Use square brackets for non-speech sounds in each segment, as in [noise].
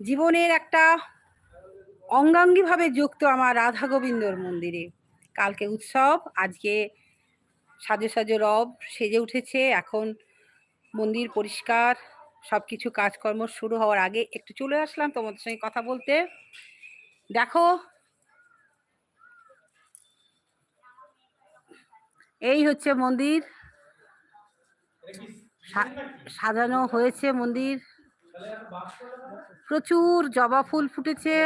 জীবনের একটা অঙ্গাঙ্গিভাবে যুক্ত আমার রাধা গোবিন্দর মন্দিরে। কালকে উৎসব, আজকে সাজে সাজে রব সেজে উঠেছে। এখন মন্দির পরিষ্কার সব কিছু কাজকর্ম শুরু হওয়ার আগে একটু চলে আসলাম তোমাদের সঙ্গে কথা বলতে। দেখো, এই হচ্ছে মন্দির। সাজানো হয়েছে মন্দির। প্রচুর জবা ফুল ফুটেছে।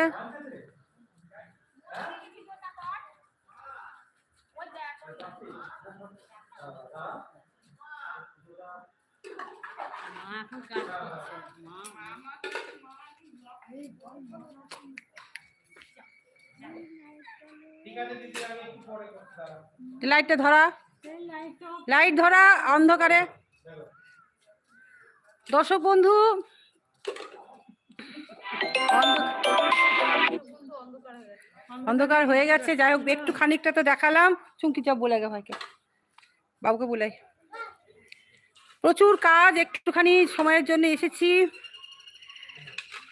লাইটটা ধরা। লাইট ধরা অন্ধকারে। দর্শক বন্ধু অন্ধকার হয়ে গেছে, যাই হোক, একটু খানিকটা তো দেখালাম। চুমকি চাপ বলে গে ভাইকে। বাবুকে বলে। প্রচুর কাজ, একটুখানি সময়ের জন্য এসেছি।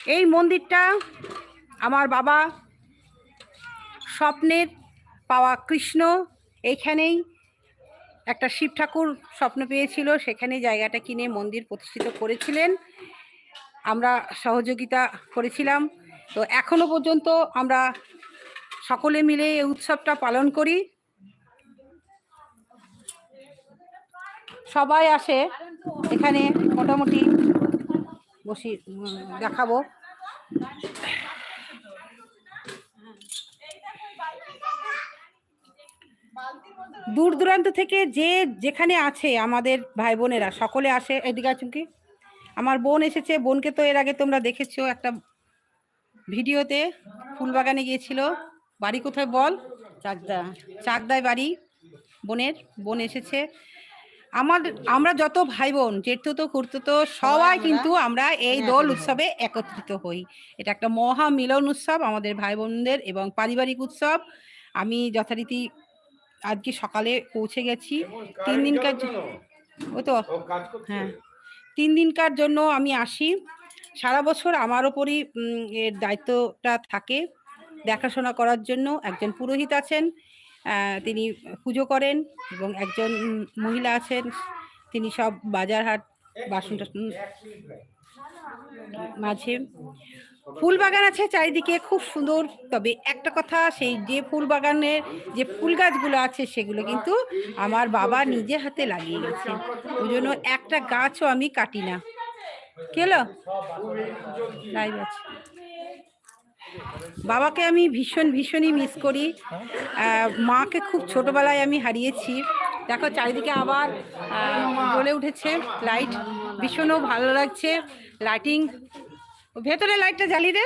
এই মন্দিরটা আমার বাবা স্বপ্নের পাওয়া কৃষ্ণ। এইখানেই একটা শিব ঠাকুর স্বপ্ন পেয়েছিল সেখানে জায়গাটা কিনে মন্দির প্রতিষ্ঠিত করেছিলেন। আমরা সহযোগিতা করেছিলাম। তো এখনও পর্যন্ত আমরা সকলে মিলে এই উৎসবটা পালন করি। সবাই আসে, এখানে মোটামুটি বসি দেখাবো। দূর দূরান্ত থেকে যে যেখানে আছে আমাদের ভাই বোনেরা, সকলে আসে। এদিকে আছেন কি? আমার বোন এসেছে বোনকে তো এর আগে তোমরা দেখেছ একটা ভিডিওতে ফুলবাগানে গিয়েছিল। বাড়ি কোথায় বল? চাকদা চাকদায় বাড়ি বোনের বোন এসেছে। আমার আমরা যত ভাই বোন জেঠু তো করতো তো সবাই কিন্তু আমরা এই দোল উৎসবে একত্রিত হই। এটা একটা মহা মিলন উৎসব আমাদের ভাই বোনদের এবং পারিবারিক উৎসব। আমি যথারীতি আজকে সকালে পৌঁছে গেছি। তিন দিনকার ওই তো হ্যাঁ। তিন দিনকার জন্য আমি আসি। সারা বছর আমার ওপরই এর দায়িত্বটা থাকে দেখাশোনা করার জন্য। একজন পুরোহিত আছেন তিনি পুজো করেন এবং একজন মহিলা আছেন, তিনি সব বাজার হাট বাসন টাসন মাঝে। ফুল বাগান আছে চারিদিকে, খুব সুন্দর। তবে একটা কথা, সেই যে ফুল বাগানের যে ফুল গাছগুলো আছে, সেগুলো কিন্তু আমার বাবা নিজে হাতে লাগিয়ে গেছে। ওই জন্য একটা গাছও আমি কাটি না। কেলো আছে বাবাকে আমি ভীষণ, ভীষণই মিস করি। মাকে খুব ছোটবেলায় আমি হারিয়েছি। দেখো, চারিদিকে আবার জ্বলে উঠেছে। লাইট ভীষণও ভালো লাগছে। লাইটিং ভেতরে লাইটটা জ্বালিয়ে দে।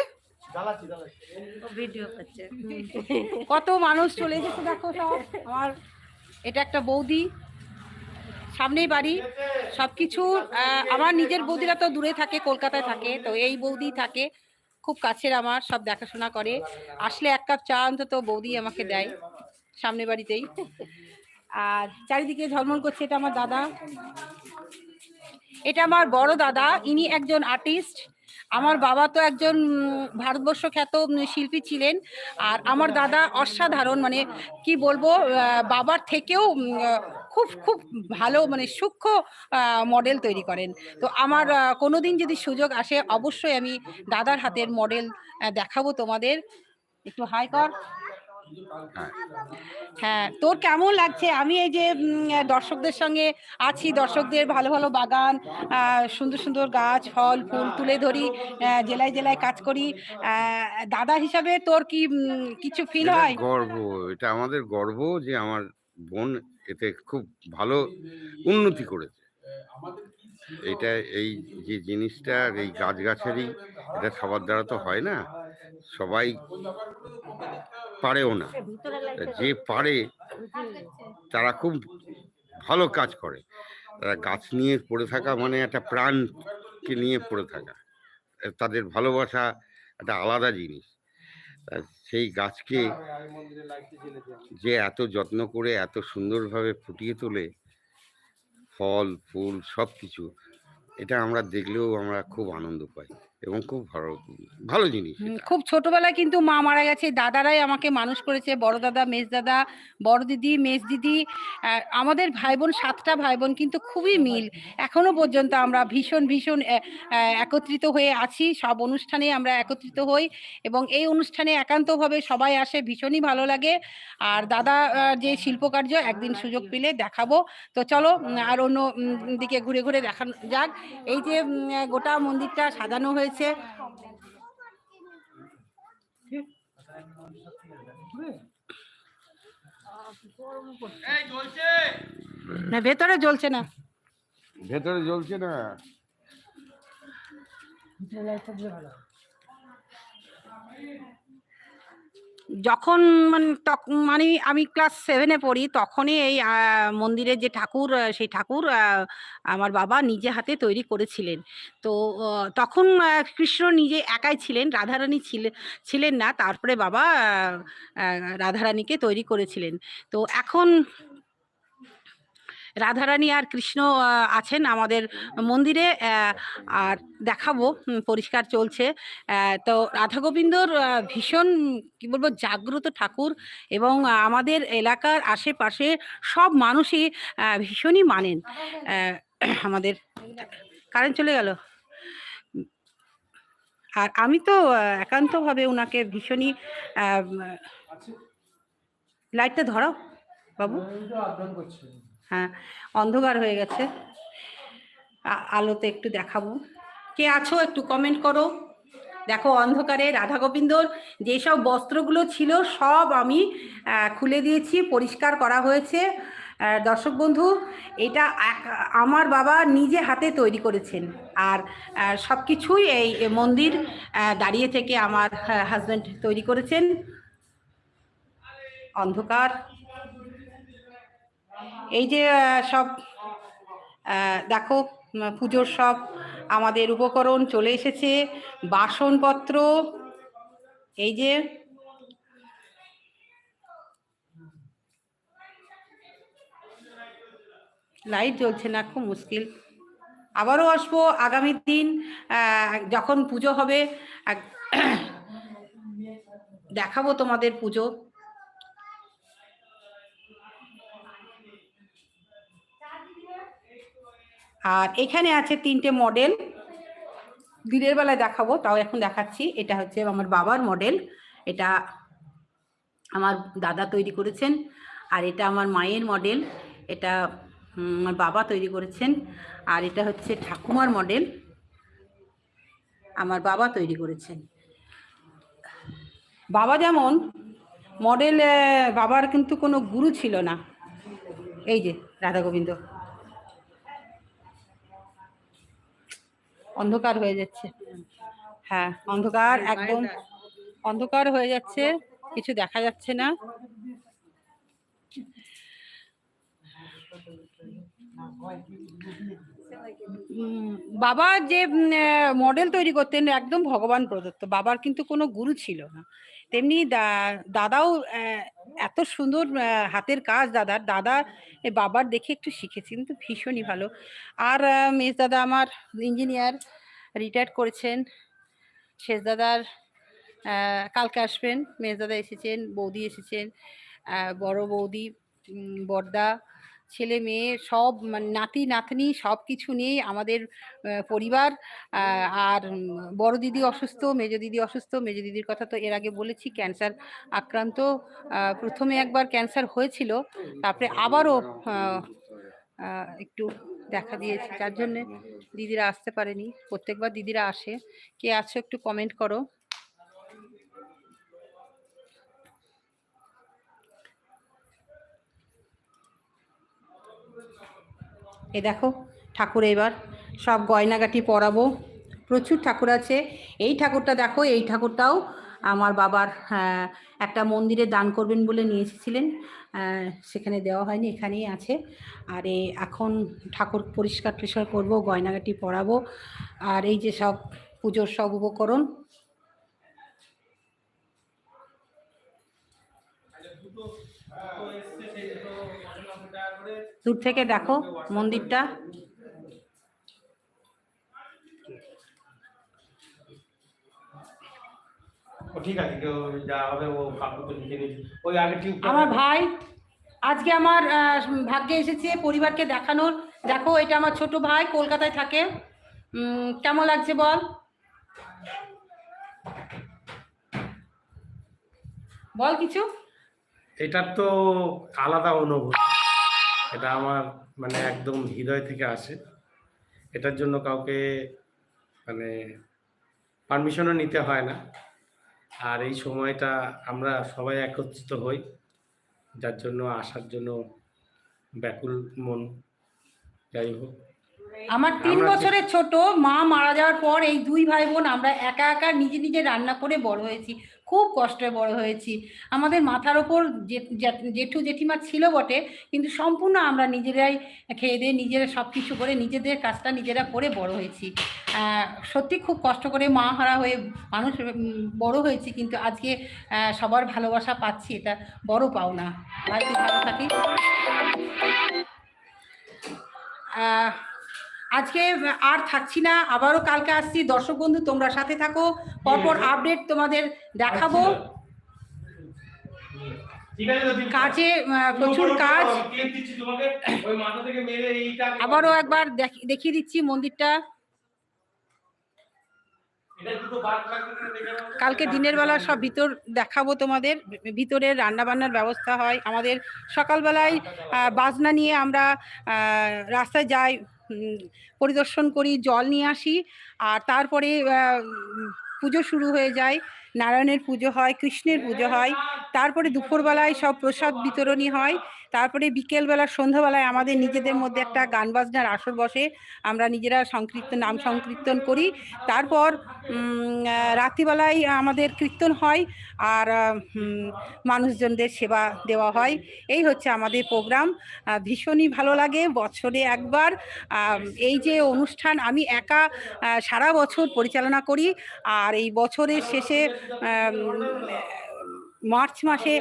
ভিডিও করছে। কত মানুষ চলে এসেছে দেখো সব। আমার এটা একটা বৌদি সামনেই বাড়ি। সব কিছু আমার নিজের বৌদিরা তো দূরে থাকে কলকাতায় থাকে তো এই বৌদি থাকে খুব কাছের আমার সব দেখাশোনা করে। আসলে এক কাপ চা অন্তত বৌদি আমাকে দেয় সামনে বাড়িতেই। আর চারিদিকে ঝলমল করছে এটা আমার দাদা। এটা আমার বড় দাদা ইনি একজন আর্টিস্ট আমার বাবা তো একজন ভারতবর্ষ খ্যাত শিল্পী ছিলেন। আর আমার দাদা অসাধারণ মানে কি বলব বাবার থেকেও খুব খুব ভালো মানে সূক্ষ্ম মডেল তৈরি করেন। তো আমার কোনো কোনোদিন যদি সুযোগ আসে, অবশ্যই আমি দাদার হাতের মডেল দেখাবো তোমাদের। একটু হাই কর। হ্যাঁ। তোর কেমন লাগছে? আমি এই যে দর্শকদের সঙ্গে আছি দর্শকদের ভালো ভালো বাগান সুন্দর সুন্দর গাছ ফল ফুল তুলে ধরি জেলায় জেলায় কাজ করি। দাদা হিসাবে তোর কি কিছু ফিল হয়? গর্ব এটা আমাদের গর্ব যে আমার বোন এতে খুব ভালো উন্নতি করেছে। এটা এই যে জিনিসটা এই গাছগাছালি এটা সবার দ্বারা তো হয় না। সবাই পারেও না। যে পারে তারা খুব ভালো কাজ করে। তারা গাছ নিয়ে পড়ে থাকা মানে একটা প্রাণকে নিয়ে পড়ে থাকা। তাদের ভালোবাসা একটা আলাদা জিনিস। সেই গাছকে যে এত যত্ন করে এত সুন্দরভাবে ফুটিয়ে তোলে ফল ফুল সব কিছু এটা আমরা দেখলেও আমরা খুব আনন্দ পাই। এবং খুব ভালো ভালো জিনিস খুব ছোটবেলায় কিন্তু মা মারা গেছে দাদারাই আমাকে মানুষ করেছে বড় দাদা মেজ দাদা বড় দিদি মেজ দিদি আমাদের ভাই বোন সাতটা ভাই বোন কিন্তু খুবই মিল। এখনও পর্যন্ত আমরা ভীষণ ভীষণ একত্রিত হয়ে আছি সব অনুষ্ঠানে আমরা একত্রিত হই এবং এই অনুষ্ঠানে একান্তভাবে সবাই আসে ভীষণই ভালো লাগে। আর দাদা যে শিল্পকার্য একদিন সুযোগ পেলে দেখাবো। তো চলো আর অন্য দিকে ঘুরে ঘুরে দেখানো যাক। এই যে গোটা মন্দিরটা সাজানো হয়েছে না ভেতরে জ্বলছে না। ভেতরে জ্বলছে না। যখন মানে মানে আমি ক্লাস সেভেনে পড়ি, তখনই এই মন্দিরের যে ঠাকুর সেই ঠাকুর আমার বাবা নিজে হাতে তৈরি করেছিলেন। তো তখন কৃষ্ণ নিজে একাই ছিলেন, রাধারানী ছিলেন না, তারপরে বাবা রাধারানীকে তৈরি করেছিলেন। তো এখন রাধারানী আর কৃষ্ণ আছেন আমাদের মন্দিরে আর দেখাবো পরিষ্কার চলছে। তো রাধা গোবিন্দর ভীষণ, কি বলব, জাগ্রত ঠাকুর এবং আমাদের এলাকার আশেপাশে সব মানুষই ভীষণই মানেন। আমাদের কারেন্ট চলে গেল। আর আমি তো একান্তভাবে ওনাকে ভীষণই লাইটটা ধরাও, বাবু। হ্যাঁ অন্ধকার হয়ে গেছে। আলোতে একটু দেখাবো। কে আছো একটু কমেন্ট করো। দেখো অন্ধকারে রাধা গোবিন্দর যেসব বস্ত্রগুলো ছিল সব আমি খুলে দিয়েছি, পরিষ্কার করা হয়েছে। দর্শক বন্ধু, এটা আমার বাবা নিজে হাতে তৈরি করেছেন। আর সব কিছুই এই মন্দির দাঁড়িয়ে থেকে আমার হাজব্যান্ড তৈরি করেছেন। অন্ধকার। এই যে সব দেখো পুজোর সব আমাদের উপকরণ চলে এসেছে। বাসনপত্র, এই যে, লাইট জ্বলছে না, খুব মুশকিল। আবারও আসব আগামী দিন যখন পুজো হবে [coughs] দেখাবো তোমাদের পুজো। আর এখানে আছে তিনটে মডেল দিনের বেলায় দেখাবো, তাও এখন দেখাচ্ছি। এটা হচ্ছে আমার বাবার মডেল এটা আমার দাদা তৈরি করেছেন আর এটা আমার মায়ের মডেল এটা আমার বাবা তৈরি করেছেন। আর এটা হচ্ছে ঠাকুমার মডেল আমার বাবা তৈরি করেছেন। বাবা যেমন মডেল বাবার কিন্তু কোনো গুরু ছিল না। এই যে, রাধা গোবিন্দ। অন্ধকার হয়ে যাচ্ছে। হ্যাঁ অন্ধকার একদম অন্ধকার হয়ে যাচ্ছে কিছু দেখা যাচ্ছে না। বাবা যে মডেল তৈরি করতেন একদম ভগবান প্রদত্ত বাবার কিন্তু কোনো গুরু ছিল না। তেমনি দাদাও এত সুন্দর হাতের কাজ দাদার। দাদা বাবার দেখে একটু শিখেছি, কিন্তু ভীষণই ভালো। আর মেজ দাদা আমার ইঞ্জিনিয়ার রিটায়ার করেছেন। শেষ দাদার কালকে আসবেন। মেজ দাদা এসেছেন, বৌদি এসেছেন। বড় বৌদি বড়দা। ছেলে মেয়ে সব মানে নাতি, নাতনি সব কিছু নিয়েই আমাদের পরিবার। আর বড় দিদি অসুস্থ, মেজো দিদি অসুস্থ, মেজো দিদির কথা তো এর আগে বলেছি, ক্যান্সার আক্রান্ত। প্রথমে একবার ক্যান্সার হয়েছিল, তারপরে আবারও একটু দেখা দিয়েছে। যার জন্যে দিদিরা আসতে পারেনি। প্রত্যেকবার দিদিরা আসে। কে আছো একটু কমেন্ট করো। এ দেখো ঠাকুর এবার সব গয়নাগাটি পরাবো। প্রচুর ঠাকুর আছে। এই ঠাকুরটা দেখো, এই ঠাকুরটাও আমার বাবার একটা মন্দিরে দান করবেন বলে নিয়ে এসেছিলেন। সেখানে দেওয়া হয়নি, এখানেই আছে। আর এই এখন ঠাকুর পরিষ্কার টরিষ্কার করব, গয়নাগাটি পরাবো। আর এই যে সব পুজোর সব উপকরণ দূর থেকে দেখো মন্দিরটা। ঠিক আছে কেউ যা হবে ও কাকু তো লিখে ওই আগে আমার ভাই আজকে আমার ভাগ্যে এসেছে পরিবারকে দেখানোর। দেখো এটা আমার ছোট ভাই কলকাতায় থাকে। কেমন লাগছে বল? বল কিছু। এটার তো আলাদা অনুভূতি। এটা আমার মানে একদম হৃদয় থেকে আসে। এটার জন্য কাউকে মানে পারমিশনও নিতে হয় না। আর এই সময়টা আমরা সবাই একত্রিত হই যার জন্য আসার জন্য ব্যাকুল মন। যাই হোক। আমার তিন বছরের ছোট মা মারা যাওয়ার পর এই দুই ভাই বোন আমরা একা একা নিজে নিজে রান্না করে বড় হয়েছি। খুব কষ্টে বড় হয়েছি। আমাদের মাথার ওপর জেঠু জেঠিমা ছিল বটে, কিন্তু সম্পূর্ণ আমরা নিজেরাই খেয়ে দিয়ে নিজেরা সব কিছু করে নিজেদের কাজটা নিজেরা করে বড় হয়েছি। সত্যি খুব কষ্ট করে মা হারা হয়ে মানুষ বড় হয়েছি, কিন্তু আজকে সবার ভালোবাসা পাচ্ছি এটা বড় পাওনা। ভাই তুই ভালো আজকে আর থাকছি না, আবারও কালকে আসছি। দর্শক বন্ধু, তোমরা সাথে থাকো। পরপর আপডেট তোমাদের দেখাবো। কাজে প্রচুর কাজ। আবারও একবার দেখ- দেখিয়ে দিচ্ছি মন্দিরটা এটা দুটো বাদ লাগবে না দেখে নাও তো। কালকে দিনের বেলা সব ভিতর দেখাবো তোমাদের। ভিতরে রান্না বান্নার ব্যবস্থা হয়। আমাদের সকালবেলায় বাজনা নিয়ে আমরা রাস্তায় যাই পরিদর্শন করি, জল নিয়ে আসি। আর তারপরে পুজো শুরু হয়ে যায়। নারায়ণের পুজো হয়, কৃষ্ণের পুজো হয়। তারপরে দুপুরবেলায় সব প্রসাদ বিতরণী হয়। তারপরে বিকেলবেলা, সন্ধ্যাবেলায় আমাদের নিজেদের মধ্যে একটা গান বাজনার আসর বসে আমরা নিজেরা সংকীর্তন নাম সংকীর্তন করি। তারপর রাত্রিবেলায় আমাদের কীর্তন হয় আর মানুষজনদের সেবা দেওয়া হয়। এই হচ্ছে আমাদের প্রোগ্রাম। ভীষণই ভালো লাগে বছরে একবার। এই যে অনুষ্ঠান আমি একা সারা বছর পরিচালনা করি আর এই বছরের শেষে মার্চ মাসে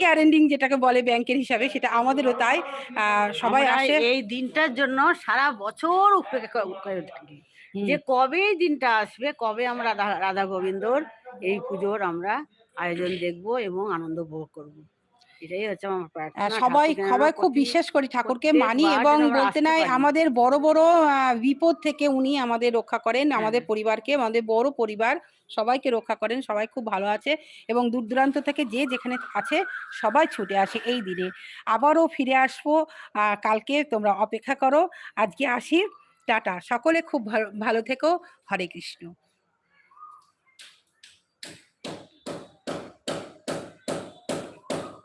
ক্যারেন্ডিং যেটাকে বলে ব্যাংকের হিসাবে সেটা আমাদেরও তাই আহ, সবাই আসে। এই দিনটার জন্য সারা বছর উপেক্ষা করে থাকি। যে কবে দিনটা আসবে কবে আমরা রাধা রাধা গোবিন্দর এই পুজোর আমরা আয়োজন দেখব এবং আনন্দ উপভোগ করব। এটাই হচ্ছে আমার আহ, প্রার্থনা সবাই সবাই খুব বিশ্বাস করি ঠাকুরকে মানি এবং বলতে নাই আমাদের বড় বড় বিপদ থেকে উনি আমাদের রক্ষা করেন আমাদের পরিবারকে আমাদের বড় পরিবার সবাইকে রক্ষা করেন সবাই খুব ভালো আছে এবং দূর দূরান্ত থেকে যে যেখানে আছে সবাই ছুটে আসে এই দিনে। আবারও ফিরে আসব কালকে তোমরা অপেক্ষা করো আজকে আসি টাটা। সকলে খুব ভালো ভালো থেকো। হরে কৃষ্ণ।